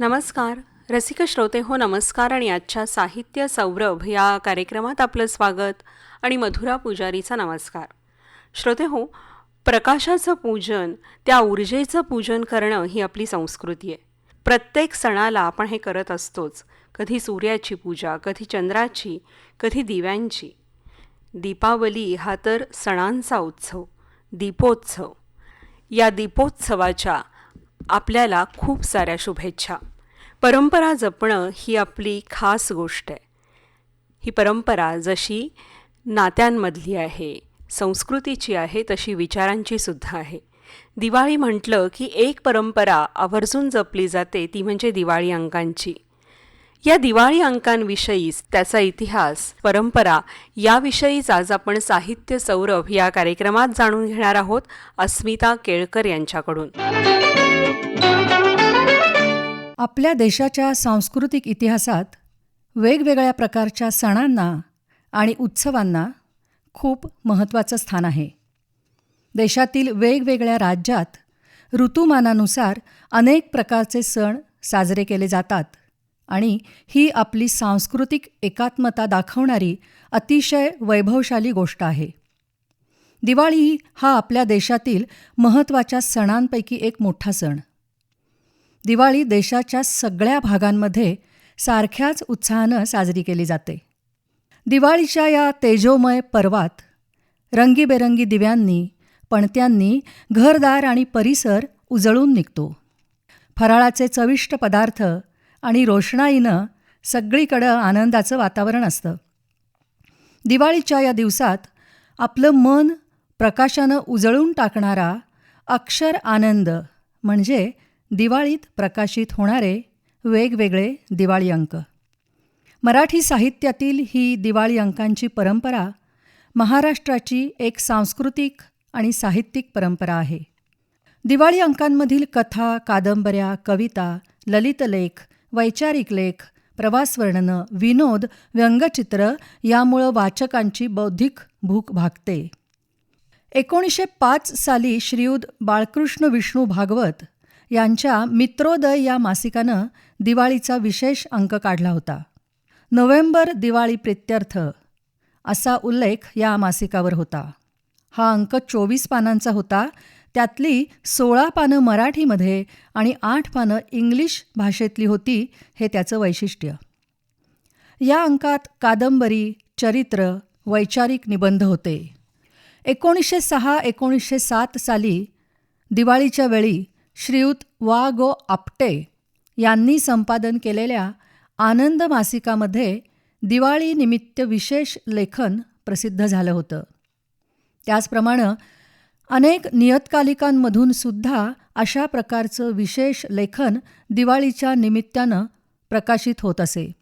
नमस्कार. रसिक श्रोते हो नमस्कार आणि आजच्या साहित्य सौरभ या कार्यक्रमात आपलं स्वागत आणि मधुरा पुजारीचा नमस्कार. श्रोते हो प्रकाशाचं पूजन त्या ऊर्जेचं पूजन करणं ही आपली संस्कृती आहे. प्रत्येक सणाला आपण हे करत असतोच. कधी सूर्याची पूजा कधी चंद्राची कधी दिव्यांची. दीपावली हा तर सणांचा उत्सव दीपोत्सव. या दीपोत्सवाच्या आपल्याला खूप साऱ्या शुभेच्छा. परंपरा जपणं ही आपली खास गोष्ट आहे. ही परंपरा जशी नात्यांमधली आहे संस्कृतीची आहे तशी विचारांची सुद्धा आहे. दिवाळी म्हटलं की एक परंपरा आवर्जून जपली जाते ती म्हणजे दिवाळी अंकांची. या दिवाळी अंकांविषयीच त्याचा इतिहास परंपरा याविषयीच आज आपण साहित्य सौरभ या कार्यक्रमात जाणून घेणार आहोत अस्मिता केळकर यांच्याकडून. आपल्या देशाच्या सांस्कृतिक इतिहासात वेगवेगळ्या प्रकारच्या सणांना आणि उत्सवांना खूप महत्त्वाचं स्थान आहे. देशातील वेगवेगळ्या राज्यात ऋतुमानानुसार अनेक प्रकारचे सण साजरे केले जातात आणि ही आपली सांस्कृतिक एकात्मता दाखवणारी अतिशय वैभवशाली गोष्ट आहे. दिवाळी हा आपल्या देशातील महत्त्वाच्या सणांपैकी एक मोठा सण. दिवाळी देशाच्या सगळ्या भागांमध्ये सारख्याच उत्साहानं साजरी केली जाते. दिवाळीच्या या तेजोमय पर्वात रंगीबेरंगी दिव्यांनी पणत्यांनी घरदार आणि परिसर उजळून निघतो. फराळाचे चविष्ट पदार्थ आणि रोषणाईनं सगळीकडं आनंदाचं वातावरण असतं. दिवाळीच्या या दिवसात आपलं मन प्रकाशानं उजळून टाकणारा अक्षर आनंद म्हणजे दिवाळीत प्रकाशित होणारे वेगवेगळे दिवाळी अंक. मराठी साहित्यातील ही दिवाळी अंकांची परंपरा महाराष्ट्राची एक सांस्कृतिक आणि साहित्यिक परंपरा आहे. दिवाळी अंकांमधील कथा कादंबऱ्या कविता ललितलेख वैचारिक लेख प्रवासवर्णनं विनोद व्यंगचित्र यामुळं वाचकांची बौद्धिक भूक भागते. एकोणीसशे पाच साली श्रीयुत बाळकृष्ण विष्णू भागवत यांच्या मित्रोदय या मासिकानं दिवाळीचा विशेष अंक काढला होता. नोव्हेंबर दिवाळी प्रित्यर्थ असा उल्लेख या मासिकावर होता. हा अंक चोवीस पानांचा होता. त्यातली सोळा पानं मराठीमध्ये आणि आठ पानं इंग्लिश भाषेतली होती हे त्याचं वैशिष्ट्य. या अंकात कादंबरी चरित्र वैचारिक निबंध होते. एकोणीसशे सहा एकोणीसशे सात साली दिवाळीच्या वेळी श्रीयुत वा गो आपटे यांनी संपादन केलेल्या आनंद मासिकामध्ये दिवाळीनिमित्त विशेष लेखन प्रसिद्ध झालं होतं. त्याचप्रमाणे अनेक नियतकालिकांमधून सुद्धा अशा प्रकारचं विशेष लेखन दिवाळीच्या निमित्तानं प्रकाशित होत असे.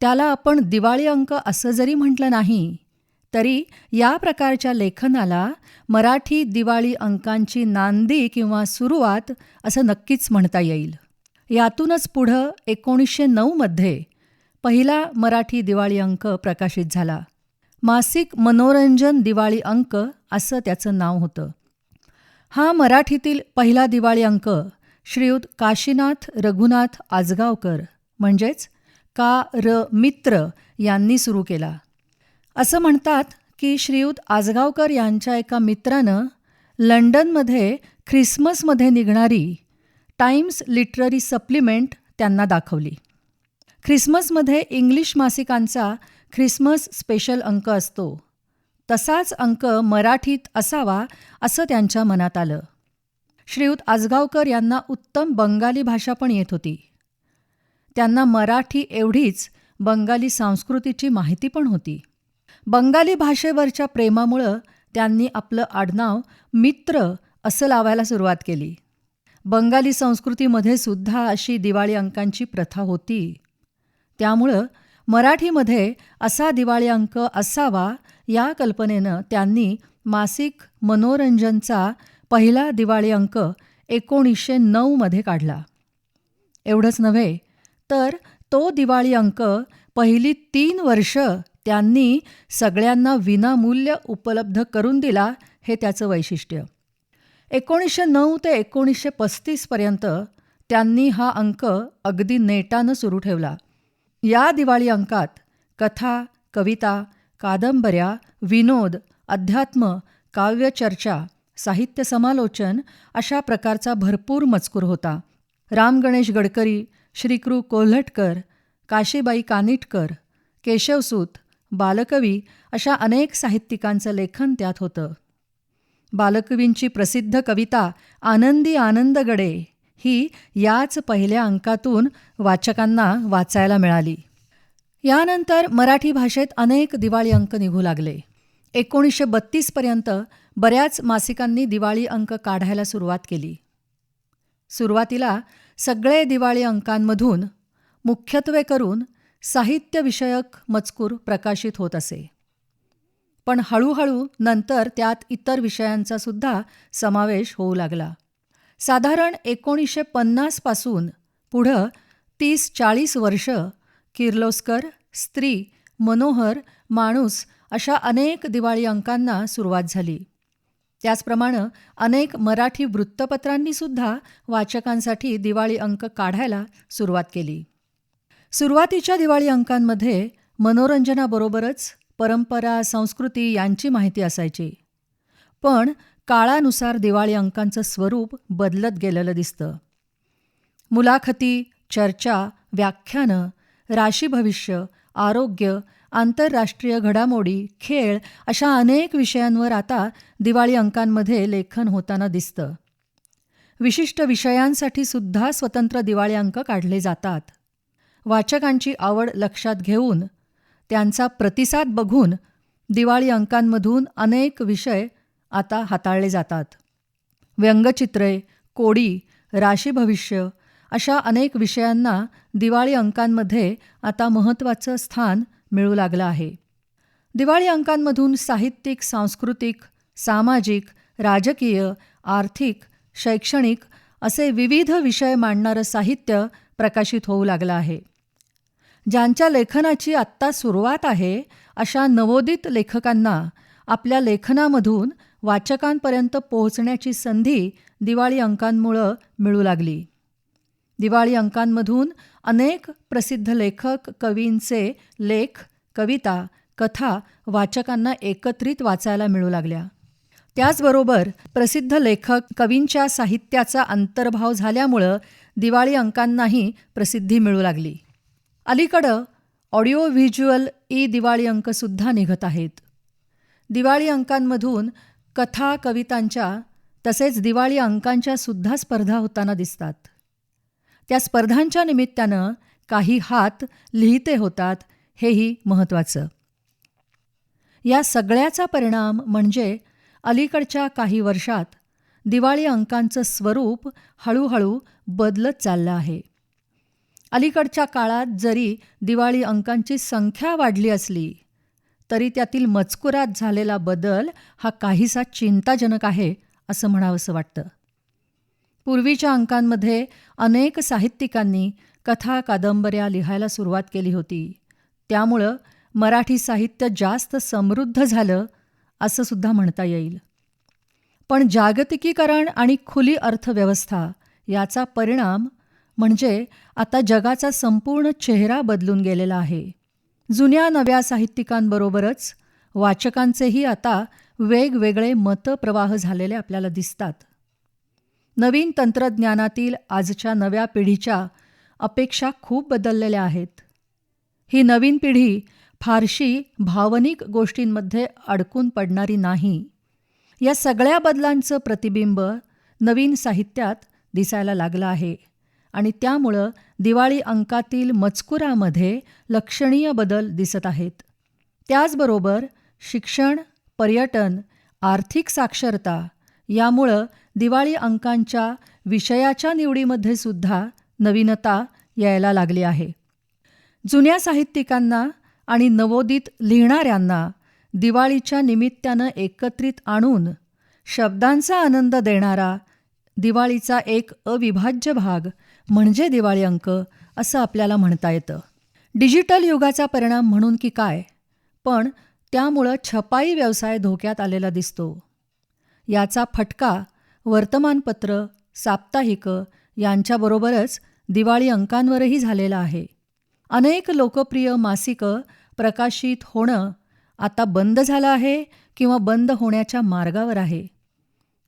त्याला आपण दिवाळी अंक असं जरी म्हटलं नाही तरी या प्रकारच्या लेखनाला मराठी दिवाळी अंकांची नांदी किंवा सुरुवात असं नक्कीच म्हणता येईल. यातूनच पुढं एकोणीसशे नऊमध्ये पहिला मराठी दिवाळी अंक प्रकाशित झाला. मासिक मनोरंजन दिवाळी अंक असं त्याचं नाव होतं. हा मराठीतील पहिला दिवाळी अंक श्रीयुत काशीनाथ रघुनाथ आजगावकर म्हणजेच का र मित्र यांनी सुरू केला. असं म्हणतात की श्रीयुत आजगावकर यांच्या एका मित्रानं लंडनमध्ये ख्रिसमसमध्ये निघणारी टाइम्स लिटररी सप्लिमेंट त्यांना दाखवली. ख्रिसमसमध्ये इंग्लिश मासिकांचा ख्रिसमस स्पेशल अंक असतो. तसाच अंक मराठीत असावा असं त्यांच्या मनात आलं. श्रीयुत आजगावकर यांना उत्तम बंगाली भाषा पण येत होती. त्यांना मराठी एवढीच बंगाली संस्कृतीची माहिती पण होती. बंगाली भाषेवरच्या प्रेमामुळं त्यांनी आपलं आडनाव मित्र असं लावायला सुरुवात केली. बंगाली संस्कृतीमध्ये सुद्धा अशी दिवाळी अंकांची प्रथा होती. त्यामुळं मराठीमध्ये असा दिवाळी अंक असावा या कल्पनेनं त्यांनी मासिक मनोरंजनचा पहिला दिवाळी अंक एकोणीसशे नऊमध्ये काढला. एवढंच नव्हे तर तो दिवाळी अंक पहिली तीन वर्ष त्यांनी सगळ्यांना विनामूल्य उपलब्ध करून दिला हे त्याचं वैशिष्ट्य. एकोणीसशे नऊ ते एकोणीसशे पस्तीसपर्यंत त्यांनी हा अंक अगदी नेटानं सुरू ठेवला. या दिवाळी अंकात कथा कविता कादंबऱ्या विनोद अध्यात्म काव्यचर्चा साहित्य समालोचन अशा प्रकारचा भरपूर मजकूर होता. राम गणेश गडकरी श्रीकृ कोल्हटकर काशीबाई कानिटकर केशवसूत बालकवी अशा अनेक साहित्यिकांचं लेखन त्यात होतं. बालकवींची प्रसिद्ध कविता आनंदी आनंदगडे ही याच पहिल्या अंकातून वाचकांना वाचायला मिळाली. यानंतर मराठी भाषेत अनेक दिवाळी अंक निघू लागले. एकोणीसशे बत्तीसपर्यंत बऱ्याच मासिकांनी दिवाळी अंक काढायला सुरुवात केली. सुरुवातीला सगळे दिवाळी अंकांमधून मुख्यत्वे करून साहित्यविषयक मजकूर प्रकाशित होत असे. पण हळूहळू नंतर त्यात इतर विषयांचा सुद्धा समावेश होऊ लागला. साधारण एकोणीसशे पन्नासपासून पुढं तीस चाळीस वर्ष किर्लोस्कर स्त्री मनोहर माणूस अशा अनेक दिवाळी अंकांना सुरुवात झाली. त्याचप्रमाणे अनेक मराठी वृत्तपत्रांनी सुद्धा वाचकांसाठी दिवाळी अंक काढायला सुरुवात केली. सुरुवातीच्या दिवाळी अंकांमध्ये मनोरंजनाबरोबरच परंपरा संस्कृती यांची माहिती असायची. पण काळानुसार दिवाळी अंकांचं स्वरूप बदलत गेलेलं दिसतं. मुलाखती चर्चा व्याख्यानं राशी भविष्य आरोग्य आंतरराष्ट्रीय घडामोडी खेळ अशा अनेक विषयांवर आता दिवाळी अंकांमध्ये लेखन होताना दिसतं. विशिष्ट विषयांसाठी सुद्धा स्वतंत्र दिवाळी अंक काढले जातात. वाचकांची आवड लक्षात घेऊन त्यांचा प्रतिसाद बघून दिवाळी अंकांमधून अनेक विषय आता हाताळले जातात. व्यंगचित्रे कोडी राशीभविष्य अशा अनेक विषयांना दिवाळी अंकांमध्ये आता महत्त्वाचं स्थान मिळू लागलं आहे. दिवाळी अंकांमधून साहित्यिक सांस्कृतिक सामाजिक राजकीय आर्थिक शैक्षणिक असे विविध विषय मांडणारं साहित्य प्रकाशित होऊ लागलं आहे. ज्यांच्या लेखनाची आत्ता सुरुवात आहे अशा नवोदित लेखकांना आपल्या लेखनामधून वाचकांपर्यंत पोहोचण्याची संधी दिवाळी अंकांमुळं मिळू लागली. दिवाळी अंकांमधून अनेक प्रसिद्ध लेखक कवींचे लेख कविता कथा वाचकांना एकत्रित वाचायला मिळू लागल्या. त्याचबरोबर प्रसिद्ध लेखक कवींच्या साहित्याचा अंतर्भाव झाल्यामुळं दिवाळी अंकांनाही प्रसिद्धी मिळू लागली. अलीकडं ऑडिओ व्हिज्युअल ई दिवाळी अंकसुद्धा निघत आहेत. दिवाळी अंकांमधून कथा कवितांच्या तसेच दिवाळी अंकांच्या सुद्धा स्पर्धा होताना दिसतात. त्या स्पर्धांच्या निमित्तानं काही हात लिहिते होतात हेही महत्त्वाचं. या सगळ्याचा परिणाम म्हणजे अलीकडच्या काही वर्षात दिवाळी अंकांचं स्वरूप हळूहळू बदलत चाललं आहे. अलीकडच्या काळात जरी दिवाळी अंकांची संख्या वाढली असली तरी त्यातील मजकुरात झालेला बदल हा काहीसा चिंताजनक आहे असं म्हणावंसं वाटतं. पूर्वीच्या अंकांमध्ये अनेक साहित्यिकांनी कथा कादंबऱ्या लिहायला सुरुवात केली होती. त्यामुळं मराठी साहित्य जास्त समृद्ध झालं असं सुद्धा म्हणता येईल. पण जागतिकीकरण आणि खुली अर्थव्यवस्था याचा परिणाम म्हणजे आता जगाचा संपूर्ण चेहरा बदलून गेलेला आहे. जुन्या नव्या साहित्यिकांबरोबरच वाचकांचेही आता वेगवेगळे मतप्रवाह झालेले आपल्याला दिसतात. नवीन तंत्रज्ञानातील आजच्या नव्या पिढीच्या अपेक्षा खूप बदललेल्या आहेत. ही नवीन पिढी फारशी भावनिक गोष्टींमध्ये अडकून पडणारी नाही. या सगळ्या बदलांचं प्रतिबिंब नवीन साहित्यात दिसायला लागलं आहे. आणि त्यामुळं दिवाळी अंकातील मजकुरामध्ये लक्षणीय बदल दिसत आहेत. त्याचबरोबर शिक्षण पर्यटन आर्थिक साक्षरता यामुळं दिवाळी अंकांच्या विषयाच्या निवडीमध्ये सुद्धा नवीनता यायला लागली आहे. जुन्या साहित्यिकांना आणि नवोदित लिहिणाऱ्यांना दिवाळीच्या निमित्तानं एकत्रित आणून शब्दांचा आनंद देणारा दिवाळीचा एक अविभाज्य भाग म्हणजे दिवाळी अंक असं आपल्याला म्हणता येतं. डिजिटल युगाचा परिणाम म्हणून की काय? पण त्यामुळं छपाई व्यवसाय धोक्यात आलेला दिसतो. याचा फटका वर्तमानपत्र साप्ताहिकं यांच्याबरोबरच दिवाळी अंकांवरही झालेला आहे. अनेक लोकप्रिय मासिकं प्रकाशित होणं आता बंद झालं आहे किंवा बंद होण्याच्या मार्गावर आहे.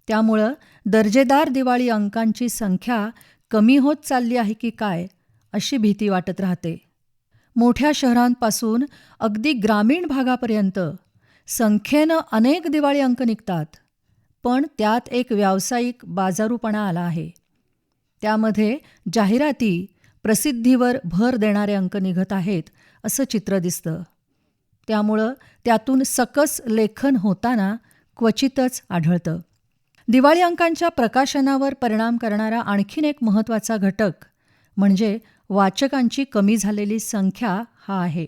त्यामुळं दर्जेदार दिवाळी अंकांची संख्या कमी होत चालली आहे की काय अशी भीती वाटत राहते. मोठ्या शहरांपासून अगदी ग्रामीण भागापर्यंत संख्येनं अनेक दिवाळी अंक निघतात पण त्यात एक व्यावसायिक बाजारूपणा आला आहे. त्यामध्ये जाहिराती प्रसिद्धीवर भर देणारे अंक निघत आहेत असं चित्र दिसतं. त्यामुळं त्यातून सकस लेखन होताना क्वचितच आढळतं. दिवाळी अंकांच्या प्रकाशनावर परिणाम करणारा आणखीन एक महत्त्वाचा घटक म्हणजे वाचकांची कमी झालेली संख्या हा आहे.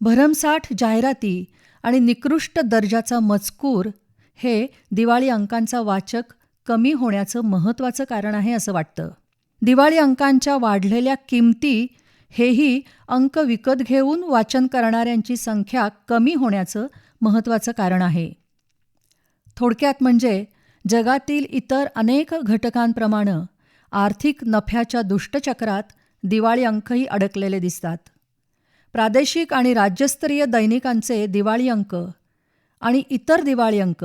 भरमसाठ जाहिराती आणि निकृष्ट दर्जाचा मजकूर हे दिवाळी अंकांचा वाचक कमी होण्याचं महत्त्वाचं कारण आहे असं वाटतं. दिवाळी अंकांच्या वाढलेल्या किमती हेही अंक विकत घेऊन वाचन करणाऱ्यांची संख्या कमी होण्याचं महत्त्वाचं कारण आहे. थोडक्यात म्हणजे जगातील इतर अनेक घटकांप्रमाणे आर्थिक नफ्याच्या दुष्टचक्रात दिवाळी अंकही अडकलेले दिसतात. प्रादेशिक आणि राज्यस्तरीय दैनिकांचे दिवाळी अंक आणि इतर दिवाळी अंक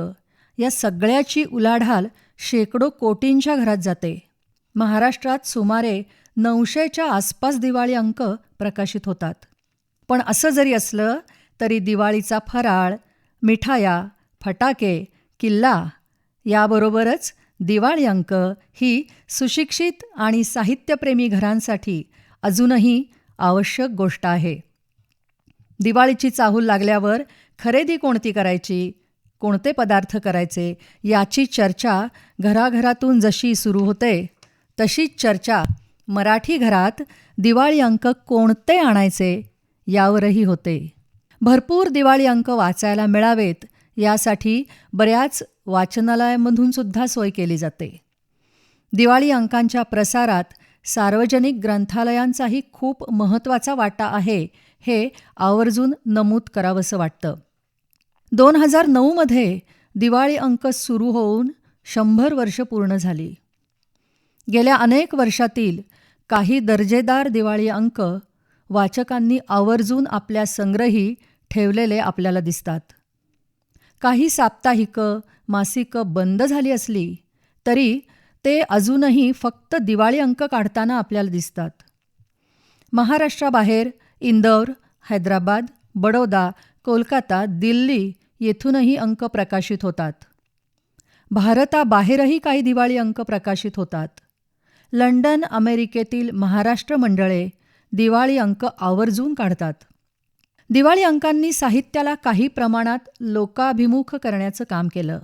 या सगळ्याची उलाढाल शेकडो कोटींच्या घरात जाते. महाराष्ट्रात सुमारे नऊशेच्या आसपास दिवाळी अंक प्रकाशित होतात. पण असं जरी असलं तरी दिवाळीचा फराळ मिठाया फटाके किल्ला याबरोबरच दिवाळी अंक ही सुशिक्षित आणि साहित्यप्रेमी घरांसाठी अजूनही आवश्यक गोष्ट आहे. दिवाळीची चाहूल लागल्यावर खरेदी कोणती करायची कोणते पदार्थ करायचे याची चर्चा घराघरातून जशी सुरू होते तशीच चर्चा मराठी घरात दिवाळी अंक कोणते आणायचे यावरही होते. भरपूर दिवाळी अंक वाचायला मिळावेत यासाठी बऱ्याच वाचनालयामधून सुद्धा सोय केली जाते. दिवाळी अंकांच्या प्रसारात सार्वजनिक ग्रंथालयांचाही खूप महत्त्वाचा वाटा आहे हे आवर्जून नमूद करावंसं वाटतं. दोन हजार नऊमध्ये दिवाळी अंक सुरू होऊन शंभर वर्ष पूर्ण झाली. गेल्या अनेक वर्षातील काही दर्जेदार दिवाळी अंक वाचकांनी आवर्जून आपल्या संग्रही ठेवलेले आपल्याला दिसतात. काही साप्ताहिकं मासिकं बंद झाली असली तरी ते अजूनही फक्त दिवाळी अंक काढताना आपल्याला दिसतात. महाराष्ट्राबाहेर इंदौर हैदराबाद बडोदा कोलकाता दिल्ली येथूनही अंक प्रकाशित होतात. भारताबाहेरही काही दिवाळी अंक प्रकाशित होतात. लंडन अमेरिकेतील महाराष्ट्र मंडळे दिवाळी अंक आवर्जून काढतात. दिवाळी अंकांनी साहित्याला काही प्रमाणात लोकाभिमुख करण्याचं काम केलं.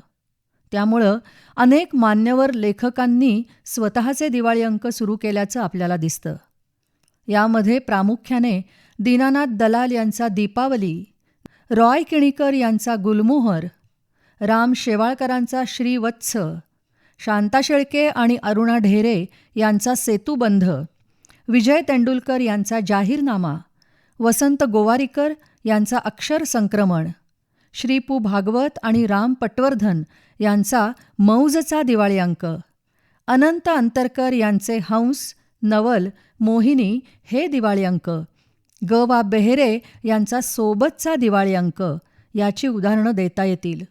त्यामुळं अनेक मान्यवर लेखकांनी स्वतःचे दिवाळी अंक सुरू केल्याचं आपल्याला दिसतं. यामध्ये प्रामुख्याने दीनानाथ दलाल यांचा दीपावली रॉय किणीकर यांचा गुलमोहर राम शेवाळकरांचा श्रीवत्स शांता शेळके आणि अरुणा ढेरे यांचा सेतुबंध विजय तेंडुलकर यांचा जाहीरनामा वसंत गोवारीकर यांचा अक्षर संक्रमण श्रीपू भागवत आणि राम पटवर्धन यांचा मौजचा दिवाळी अंक अनंत अंतरकर यांचे हंस नवल मोहिनी हे दिवाळी अंक ग वा बेहरे यांचा सोबतचा दिवाळी अंक याची उदाहरणं देता येतील.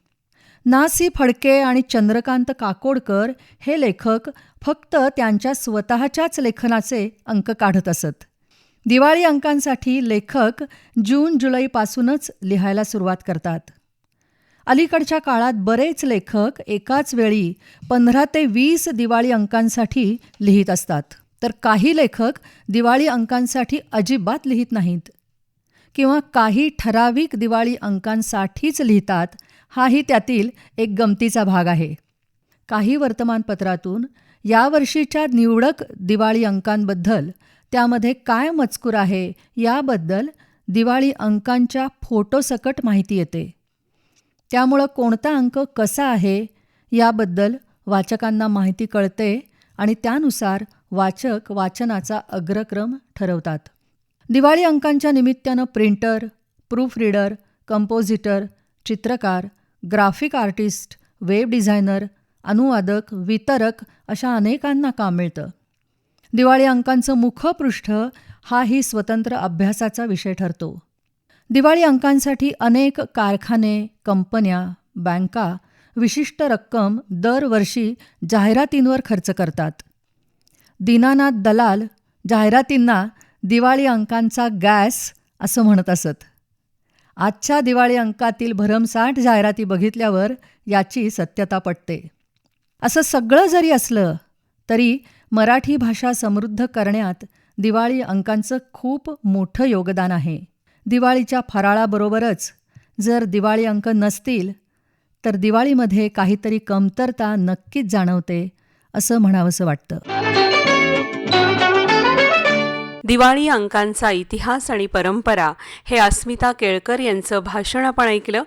नासी फडके आणि चंद्रकांत काकोडकर हे लेखक फक्त त्यांच्या स्वतःच्याच लेखनाचे अंक काढत असत. दिवाळी अंकांसाठी लेखक जून जुलैपासूनच लिहायला सुरुवात करतात. अलीकडच्या काळात बरेच लेखक एकाच वेळी पंधरा ते वीस दिवाळी अंकांसाठी लिहित असतात. तर काही लेखक दिवाळी अंकांसाठी अजिबात लिहित नाहीत. किंवा काही ठराविक दिवाळी अंकांसाठीच लिहितात हाही त्यातील एक गमतीचा भाग आहे. काही वर्तमानपत्रातून यावर्षीच्या निवडक दिवाळी अंकांबद्दल त्यामध्ये काय मजकूर आहे याबद्दल दिवाळी अंकांच्या फोटोसकट माहिती येते. त्यामुळं कोणता अंक कसा आहे याबद्दल वाचकांना माहिती कळते आणि त्यानुसार वाचक वाचनाचा अग्रक्रम ठरवतात. दिवाळी अंकांच्या निमित्तानं प्रिंटर प्रूफ रीडर कंपोजिटर चित्रकार ग्राफिक आर्टिस्ट वेब डिझायनर अनुवादक वितरक अशा अनेकांना काम मिळतं. दिवाळी अंकांचं मुखपृष्ठ हाही स्वतंत्र अभ्यासाचा विषय ठरतो. दिवाळी अंकांसाठी अनेक कारखाने कंपन्या बँका विशिष्ट रक्कम दरवर्षी जाहिरातींवर खर्च करतात. दीनानाथ दलाल जाहिरातींना दिवाळी अंकांचा गॅस असं म्हणत असत. आजच्या दिवाळी अंकातील भरमसाठ जाहिराती बघितल्यावर याची सत्यता पटते. असं सगळं जरी असलं तरी मराठी भाषा समृद्ध करण्यात दिवाळी अंकांचं खूप मोठं योगदान आहे. दिवाळीच्या फराळाबरोबरच जर दिवाळी अंक नसतील तर दिवाळीमध्ये काहीतरी कमतरता नक्कीच जाणवते असं म्हणावंसं वाटतं. दिवाळी अंकांचा इतिहास आणि परंपरा हे अस्मिता केळकर यांचं भाषण आपण ऐकलं.